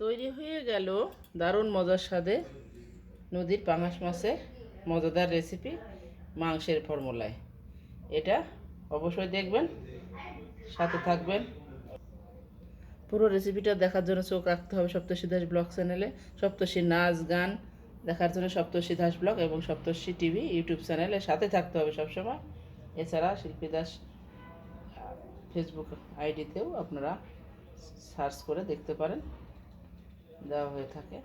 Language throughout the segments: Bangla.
তৈরি হয়ে গেল দারুণ মজার স্বাদে নদীর পাঙাশ মাছের মজাদার রেসিপি মাংসের ফর্মুলায় এটা অবশ্যই দেখবেন, সাথে থাকবেন। পুরো রেসিপিটা দেখার জন্য চোখ রাখতে হবে সপ্তর্ষি দাস ব্লগ চ্যানেলে। সপ্তর্ষি নাচ, গান দেখার জন্য সপ্তর্ষি দাস ব্লগ এবং সপ্তর্ষি টিভি ইউটিউব চ্যানেলে সাথে থাকতে হবে সবসময়। এছাড়া শিল্পী দাস ফেসবুক আইডিতেও আপনারা সার্চ করে দেখতে পারেন। দেওয়া হয়ে থাকে।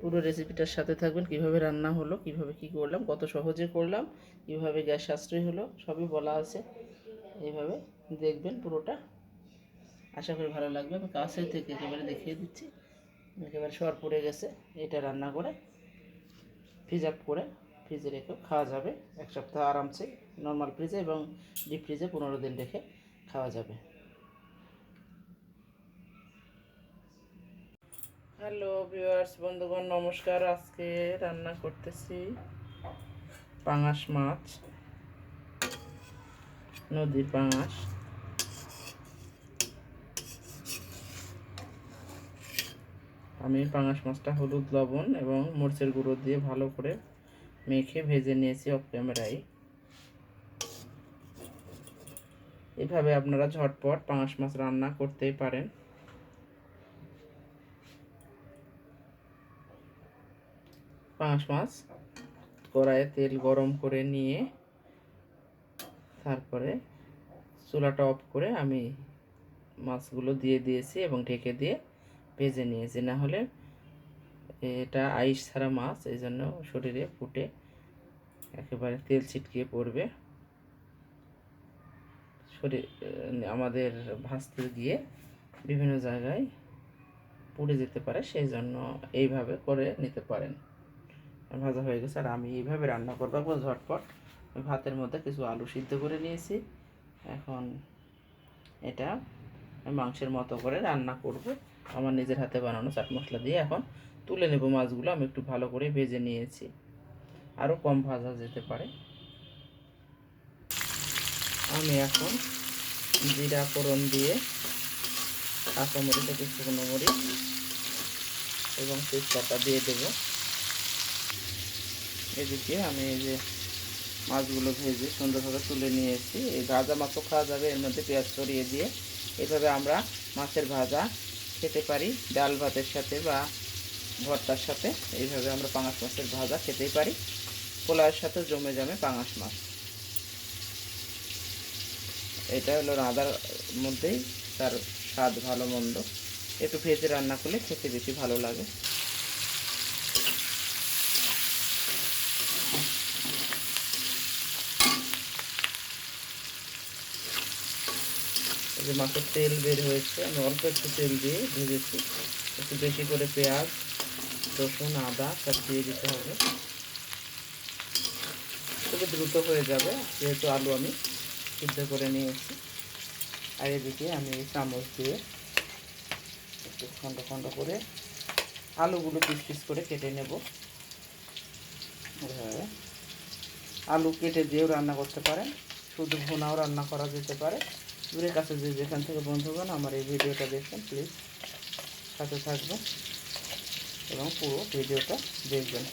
পুরো রেসিপিটার সাথে থাকবেন, কীভাবে রান্না হলো, কীভাবে কি করলাম, কত সহজে করলাম, কীভাবে গ্যাস সাশ্রয় হলো, সবই বলা আছে। এইভাবে দেখবেন পুরোটা। আশা করি ভালো লাগবে। আমি কাছে থেকে একেবারে দেখিয়ে দিচ্ছি। একেবারে সর পড়ে গেছে। এটা রান্না করে ফ্রিজ আপ করে ফ্রিজে রেখেও খাওয়া যাবে। এক সপ্তাহ আরামসে নর্মাল ফ্রিজে এবং ডিপ ফ্রিজে পনেরো দিন রেখে খাওয়া যাবে। হ্যালো ভিউয়ার্স বন্ধুগণ, নমস্কার। আজকে রান্না করতেছি পাঙাশ মাছ, নদীর পাঙাশ। আমি পাঙাশ মাছটা হলুদ, লবণ এবং মরিচের গুঁড়ো দিয়ে ভালো করে মেখে ভেজে নিয়েছি অফ ক্যামেরায় এভাবে আপনারা ঝটপট পাঙাশ মাছ রান্না করতেই পারেন। পাঙাশ মাছ কড়াইয়ে তেল গরম করে নিয়ে তারপরে চুলাটা অফ করে আমি মাছগুলো দিয়ে দিয়েছি এবং ঢেকে দিয়ে ভেজে নিয়েছি। না হলে এটা আইস ছাড়া মাছ, এই জন্য শরীরে ফুটে একেবারে তেল ছিটকিয়ে পড়বে। শরীর, আমাদের ভাজতে গিয়ে বিভিন্ন জায়গায় পুড়ে যেতে পারে, সেই জন্য এইভাবে করে নিতে পারেন। ভাজা হয়ে গেছে। আর আমি এইভাবে রান্না করব একবার ঝটপট। ভাতের মধ্যে কিছু আলু সিদ্ধ করে নিয়েছি। এখন এটা মাংসের মতো করে রান্না করব। আমার নিজের হাতে বানানো চাট মশলা দিয়ে এখন তুলে নেব মাছগুলো। আমি একটু ভালো করে ভেজে নিয়েছি। আরও কম ভাজা যেতে পারে। আমি এখন জিরা, ফোড়ন দিয়ে কাঁচামরিচ শুকনো মরিচ এবং তেজপাতা দিয়ে দেবো। এদিকে আমি এই যে মাছগুলো ভেজে সুন্দরভাবে তুলে নিয়ে এসেছি। এই ভাজা মাছও খাওয়া যাবে, এর মধ্যে পেঁয়াজ ছড়িয়ে দিয়ে। এভাবে আমরা মাছের ভাজা খেতে পারি, ডাল ভাতের সাথে বা ভর্তার সাথে। এইভাবে আমরা পাঙাশ মাছের ভাজা খেতেই পারি। পোলাওয়ের সাথে জমে জমে পাঙাশ মাছ। এটা হলো রাঁধার মধ্যেই তার স্বাদ ভালো মন্দ। একটু ভেজে রান্না করলে খেতে বেশি ভালো লাগে। যে মাছের তেল বের হয়েছে, আমি অল্প একটু তেল দিয়ে ভেজেছি। একটু বেশি করে পেঁয়াজ, রসুন, আদা, সব দিয়ে দিতে হবে। খুবই দ্রুত হয়ে যাবে, যেহেতু আলু আমি সিদ্ধ করে নিয়েছি। আর এদিকে আমি চামচ দিয়ে একটু খণ্ড খণ্ড করে আলুগুলো পিস পিস করে কেটে নেব। এভাবে। আলু কেটে দিয়েও রান্না করতে পারেন, শুধু ভুনাও রান্না করা যেতে পারে। দূরের কাছে যে যেখান থেকে বন্ধুগণ আমার এই ভিডিওটা দেখবেন প্লিজ সাথে থাকবেন এবং পুরো ভিডিওটা দেখবেন।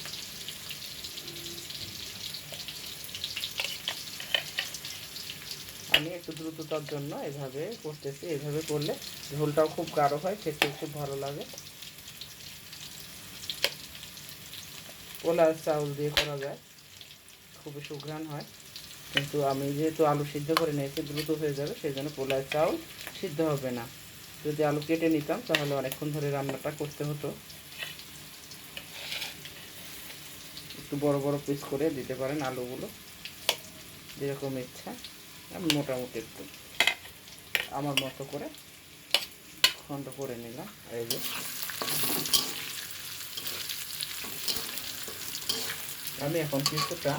আমি একটু দ্রুততার জন্য এভাবে করতেছি, এভাবে করলে ঝোলটাও খুব গাঢ় হয় খেতে খুব ভালো লাগে। পোলার চাউল দিয়ে করা যায়, খুবই সুঘ্রাণ হয়। কিন্তু আমি যেহেতু আলু সিদ্ধ করে নিয়েছি দ্রুত হয়ে যাবে, সেই জন্য পোলার চাউল সিদ্ধ হবে না। যদি আলু কেটে নিতাম, তাহলে অনেকক্ষণ ধরে রান্নাটা করতে হতো। একটু বড় বড় পিস করে দিতে পারেন আলুগুলো, যেরকম ইচ্ছা আমি মোটামুটি একটু। আমার মতো করে খণ্ড করে নিলাম, এই যে। আমি এখন কিছুটা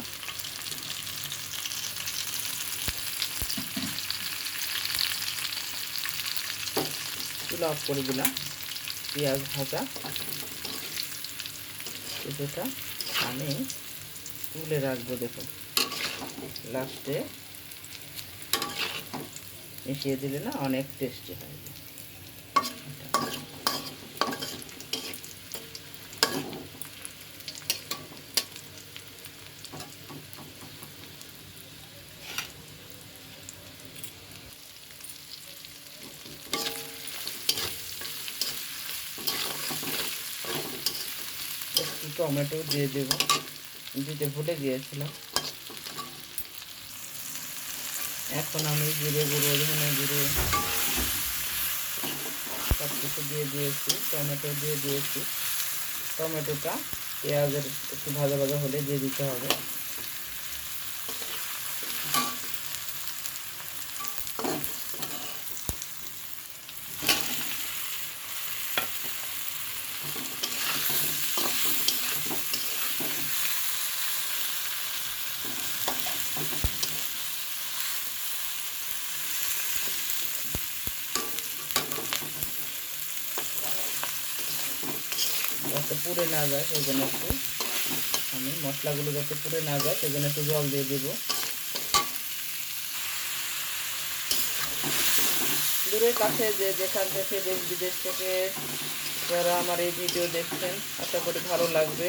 চুলা অফ করে দিলাম। পেঁয়াজ ভাজা। কিছুটা আমি তুলে রাখব, দেখুন। লাস্টে মিশিয়ে দিলে না অনেক টেস্টি হয়। টমেটো দিয়ে দেব। দিতে ভুলে গিয়েছিলাম এখন আমি জিরে গুঁড়ো, ধনে গুঁড়ো সব কিছু দিয়ে দিয়েছি, টমেটো দিয়ে দিয়েছি। টমেটোটা পেঁয়াজের একটু ভাজা ভাজা হলে দিয়ে দিতে হবে যাতে পুড়ে না যায় সেই জন্য একটু আমি মশলাগুলো যাতে পুড়ে না যায়, সেই জন্য একটু জল দিয়ে দেবো। দূরের কাছে যে যেখান থেকে দেশ বিদেশ থেকে যারা আমার এই ভিডিও দেখছেন, আশা করি ভালো লাগবে।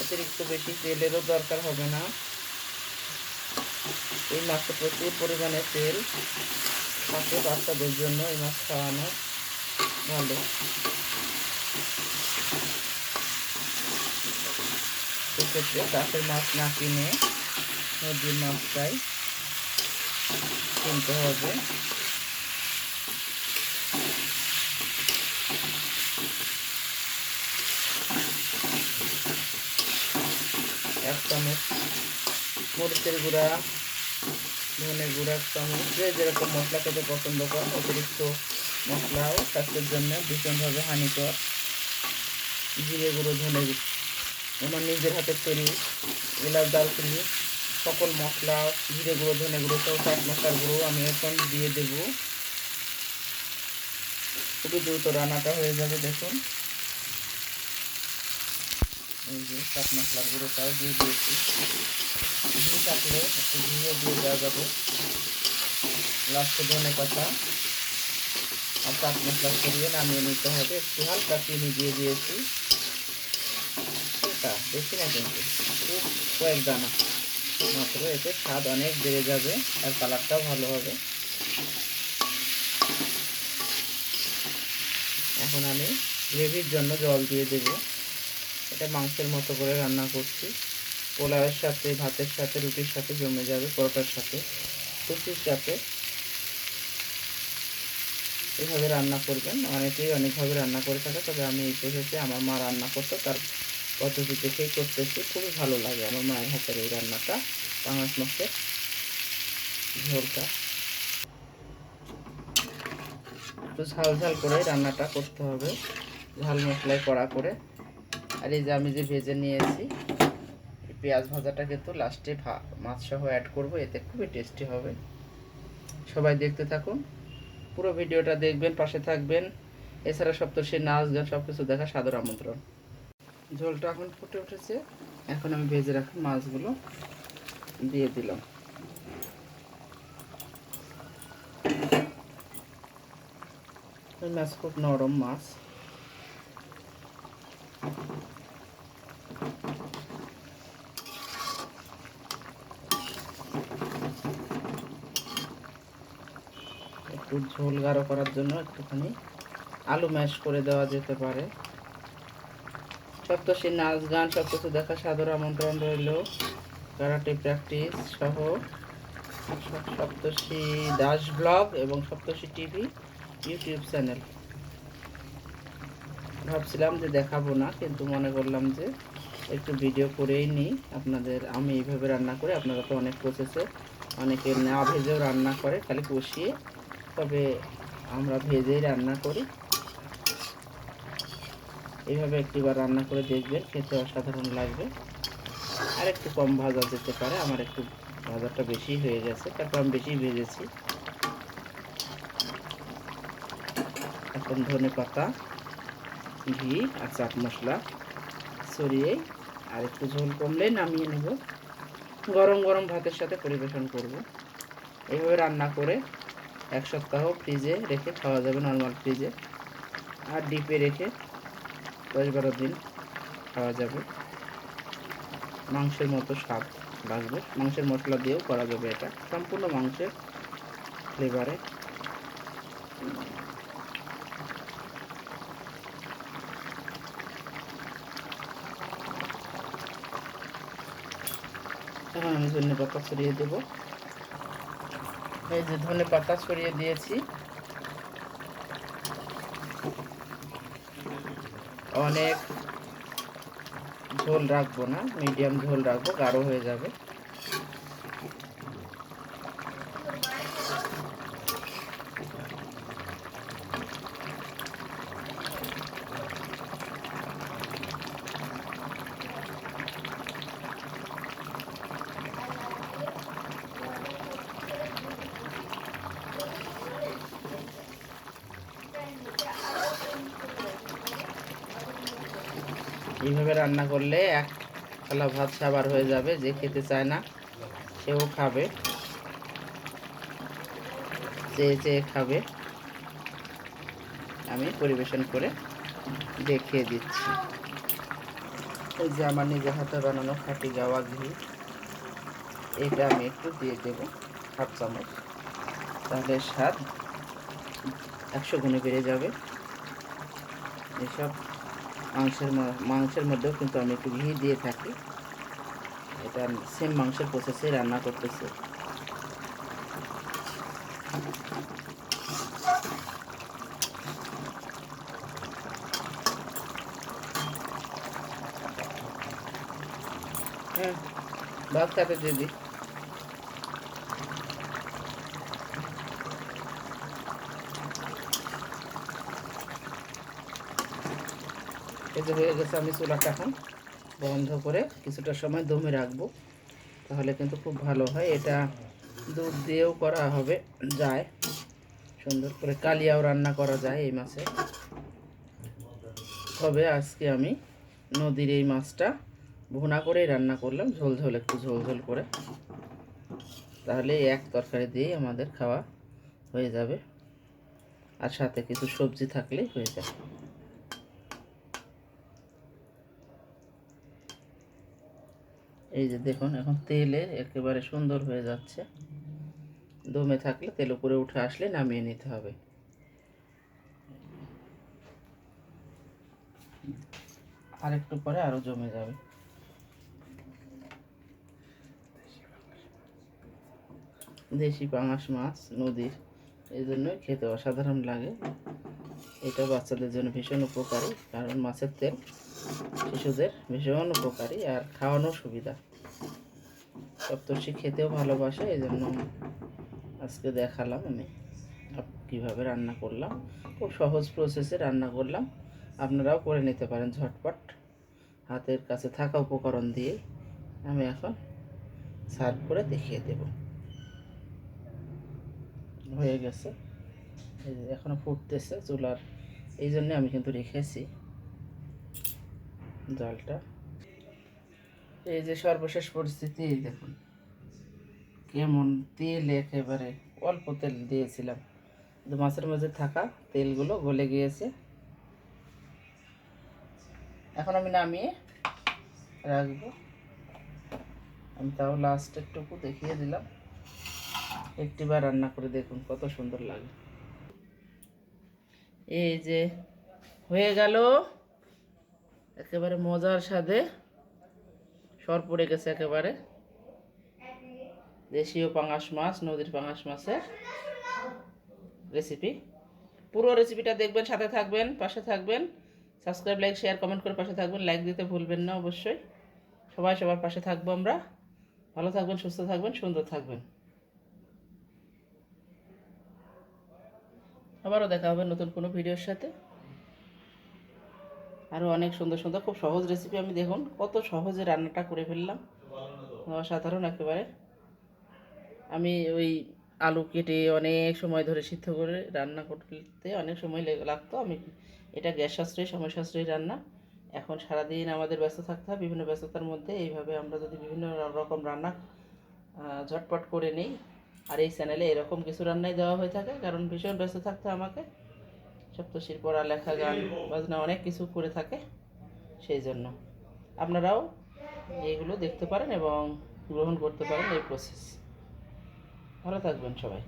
অতিরিক্ত বেশি তেলেরও দরকার হবে না। এই মাছটা প্রচুর পরিমাণে তেল থাকে বাচ্চাদের জন্য, এই মাছ খাওয়ানো ভালো। সেক্ষেত্রে চাষের মাছ না কিনে নদীর মাছটাই কিনতে হবে। এক চামচ মরিচের গুঁড়া, ধনে গুঁড়া এক চামচ, যে যেরকম মশলা খেতে পছন্দ করেন, অতিরিক্ত মশলাও স্বাস্থ্যের জন্য ভীষণভাবে হানিকর। জিরে গুঁড়ো, ধনে আমার নিজের হাতে তৈরি এলাচ দারচিনি সকল মশলা, জিরে গুঁড়ো, ধনে গুঁড়ো সব চাট মশলার গুঁড়ো আমি এখন দিয়ে দেব। খুবই দ্রুত রান্নাটা হয়ে যাবে, দেখুন। এই যে চাট মশলার গুঁড়োটাও দিয়ে দিয়েছি। ঘি থাকলে একটু ঘিও দিয়ে দেওয়া যাবে। লাস্টে ধনে পাতা। আর চাট মশলা সরিয়ে নামিয়ে নিতে হবে। একটু হালকা চিনি দিয়ে দিয়েছি। হালকা বেশি না কিন্তু, খুব কয়েক দানা মাত্র, এতে স্বাদ অনেক বেড়ে যাবে আর কালারটাও ভালো হবে। এখন আমি গ্রেভির জন্য জল দিয়ে দেব। এটা মাংসের মতো করে রান্না করছি। পোলাওয়ের সাথে, ভাতের সাথে, রুটির সাথে জমে যাবে, পরোটার সাথে। লুচির সাথে এভাবে রান্না করবেন। অনেকেই অনেকভাবে রান্না করে থাকে, তবে আমি এই প্রসেসে আমার মা রান্না করতো, তার পদ্ধতি দেখেই করতেছি। খুবই ভালো লাগে আমার মায়ের হাতের এই রান্নাটা, পাঙাশ মাছের ঝোলটা। একটু ঝাল ঝাল করে রান্নাটা করতে হবে, ঝাল মশলায় কড়া করে। আর এই যে আমি যে ভেজে নিয়েছি পেঁয়াজ ভাজাটা কিন্তু লাস্টে মাছ সহ অ্যাড করব, এতে খুবই টেস্টি হবে। সবাই দেখতে থাকুন। পুরো ভিডিওটা দেখবেন, পাশে থাকবেন। এছাড়া সপ্তর্ষির নাচ গান সব কিছু দেখা সাদর আমন্ত্রণ। ঝোলটা এখন ফুটে উঠেছে। এখন আমি ভেজে রাখা মাছগুলো দিয়ে দিলাম। মাছ খুব নরম মাছ। একটু ঝোল গাঢ় করার জন্য একটুখানি আলু ম্যাশ করে দেওয়া যেতে পারে। সপ্তশী নাচ গান সব কিছু দেখা সাদর আমন্ত্রণ রইল। কারাটে প্র্যাকটিস সহ সপ্তশী দাস ব্লগ এবং সপ্তশী টিভি ইউটিউব চ্যানেল ভাবছিলাম যে দেখাবো না, কিন্তু মনে করলাম যে একটু ভিডিও করেই নিই। আপনাদের, আমি এইভাবে রান্না করি, আপনারা তো অনেক প্রসেসে অনেকে না ভেজেও রান্না করে, খালি কষিয়ে তবে আমরা ভেজেই রান্না করি। এইভাবে একটিবার রান্না করে দেখবেন, খেতে অসাধারণ লাগবে। আর একটু কম ভাজা যেতে পারে, আমার একটু ভাজাটা বেশি হয়ে গেছে, তারপর আমি বেশি ভেজেছি। এখন ধনে পাতা, ঘি আর চাট মশলা ছড়িয়ে আর একটু ঝোল কমলে নামিয়ে নেব। গরম গরম ভাতের সাথে পরিবেশন করব। এইভাবে রান্না করে এক সপ্তাহ ফ্রিজে রেখে খাওয়া যাবে নর্মাল ফ্রিজে আর ডিপে রেখে দশ বারো দিন খাওয়া যাবে। মাংসের মতো স্বাদ বাসবে মাংসের মশলা দিয়েও করা যাবে এটা। সম্পূর্ণ মাংসের ফ্লেভারে এখন আমি জন্য পাতা ছড়িয়ে দেবো। এই যে ধনে পাতা ছড়িয়ে দিয়েছি। অনেক ঝোল রাখব না মিডিয়াম ঝোল রাখব, গাঢ় হয়ে যাবে। এইভাবে রান্না করলে এক থালা ভাত সাবার হয়ে যাবে, যে খেতে চায় না, সেও খাবে। চেয়ে চেয়ে খাবে, আমি পরিবেশন করে দেখিয়ে দিচ্ছি। এই যে আমার নিজের হাতে বানানো খাঁটি গাওয়া ঘি, এটা আমি একটু দিয়ে দেব হাফ চামচ। তাহলে স্বাদ একশো গুণে বেড়ে যাবে। এসব মাংসের ম- মাংসের মধ্যেও কিন্তু আমি একটু ঘি দিয়ে থাকি। এটা সেম মাংসের প্রসেসে রান্না করতেছি। হ্যাঁ ভাত খাতে দিদি। যে হয়ে গেছে আমি চুলাটা এখন বন্ধ করে কিছুটা সময় দমে রাখব। তাহলে কিন্তু খুব ভালো হয়। এটা দুধ দিয়েও করা হবে, যায়। সুন্দর করে কালিয়াও রান্না করা যায় এই মাছে। তবে আজকে আমি নদীর এই মাছটা ভুনা করেই রান্না করলাম, ঝোল ঝোল, একটু ঝোল ঝোল করে। তাহলে এক তরকারি দিয়েই আমাদের খাওয়া হয়ে যাবে। আর সাথে কিছু সবজি থাকলেই হয়ে যাবে। এই যে দেখুন, এখন তেলে একেবারে সুন্দর হয়ে যাচ্ছে। দমে থাকলে তেল উপরে উঠে আসলে নামিয়ে নিতে হবে। আর একটু পরে আরও জমে যাবে। দেশি পাঙাশ মাছ নদীর, এই জন্য খেতে অসাধারণ লাগে। এটা বাচ্চাদের জন্য ভীষণ উপকারী, কারণ মাছের তেল শিশুদের ভীষণ উপকারী আর খাওয়ানো সুবিধা। সপ্তর্ষি খেতেও ভালোবাসে এই জন্য আজকে দেখালাম আমি কীভাবে রান্না করলাম। খুব সহজ প্রসেসে রান্না করলাম। আপনারাও করে নিতে পারেন ঝটপট। হাতের কাছে থাকা উপকরণ দিয়ে আমি এখন সার্ভ করে দেখিয়ে দেব। হয়ে গেছে। এই যে এখনও ফুটতেছে চুলার। এই জন্যে আমি কিন্তু রেখেছি। জলটা। এই যে সর্বশেষ পরিস্থিতি, এই দেখুন। কেমন তেল একেবারে অল্প তেল দিয়েছিলাম। কিন্তু মাছের মধ্যে থাকা তেলগুলো গলে গিয়েছে। এখন আমি নামিয়ে রাখব। আমি তাও লাস্টের টুকু দেখিয়ে দিলাম। একটিবার রান্না করে দেখুন কত সুন্দর লাগে। এই যে হয়ে গেল। একেবারে মজার স্বাদে সর পড়ে গেছে একেবারে। দেশীয় পাঙাশ মাছ, নদীর পাঙাশ মাছের রেসিপি পুরো রেসিপিটা দেখবেন, সাথে থাকবেন, পাশে থাকবেন। সাবস্ক্রাইব লাইক শেয়ার কমেন্ট করে পাশে থাকবেন। লাইক দিতে ভুলবেন না অবশ্যই। সবাই সবার পাশে থাকব আমরা। ভালো থাকবেন, সুস্থ থাকবেন, সুন্দর থাকবেন। আবারও দেখা হবে নতুন কোনো ভিডিওর সাথে। আরও অনেক সুন্দর সুন্দর, খুব সহজ রেসিপি আমি দেখুন, কত সহজে রান্নাটা করে ফেললাম। অসাধারণ একেবারে। আমি ওই আলু কেটে অনেক সময় ধরে সিদ্ধ করে রান্না করতে অনেক সময় লেগে- লাগতো। আমি এটা গ্যাস সাশ্রয়ী, সময় সাশ্রয়ী রান্না। এখন সারাদিন আমাদের ব্যস্ত থাকতে হয়, বিভিন্ন ব্যস্ততার মধ্যে। এইভাবে আমরা যদি বিভিন্ন রকম রান্না ঝটপট করে নিই। আর এই চ্যানেলে এরকম কিছু রান্নাই দেওয়া হয়ে থাকে, কারণ ভীষণ ব্যস্ত থাকতে আমাকে। সপ্তশীর পড়ালেখা গান বাজনা অনেক কিছু করে থাকে সেই জন্য। আপনারাও এইগুলো দেখতে পারেন এবং গ্রহণ করতে পারেন এই প্রসেস ভালো থাকবেন সবাই।